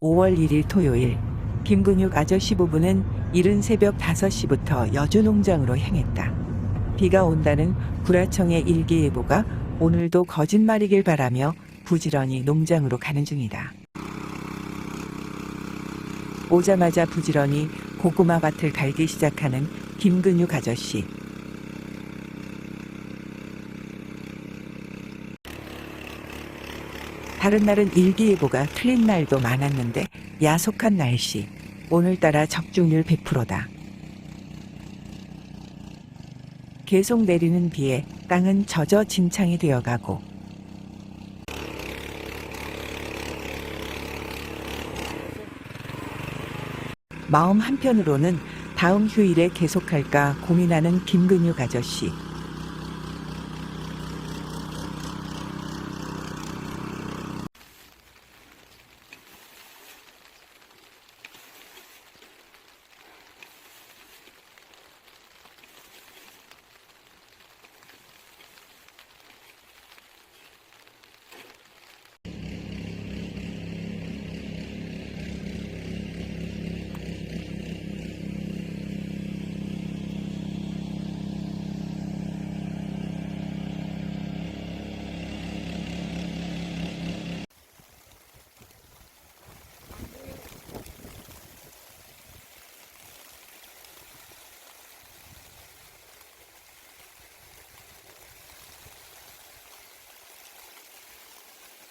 5월 1일 토요일 김근육 아저씨 부부는 이른 새벽 5시부터 여주 농장으로 향했다. 비가 온다는 구라청의 일기예보가 오늘도 거짓말이길 바라며 부지런히 농장으로 가는 중이다. 오자마자 부지런히 고구마 밭을 갈기 시작하는 김근육 아저씨. 다른 날은 일기예보가 틀린 날도 많았는데 야속한 날씨. 오늘따라 적중률 100%다. 계속 내리는 비에 땅은 젖어 진창이 되어가고 마음 한편으로는 다음 휴일에 계속할까 고민하는 김근육 아저씨.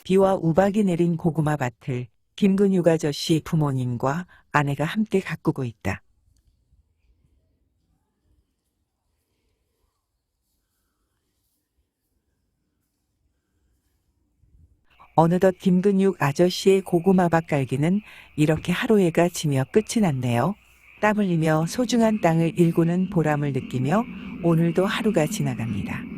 비와 우박이 내린 고구마 밭을 김근육 아저씨 부모님과 아내가 함께 가꾸고 있다. 어느덧 김근육 아저씨의 고구마 밭 갈기는 이렇게 하루해가 지며 끝이 났네요. 땀 흘리며 소중한 땅을 일구는 보람을 느끼며 오늘도 하루가 지나갑니다.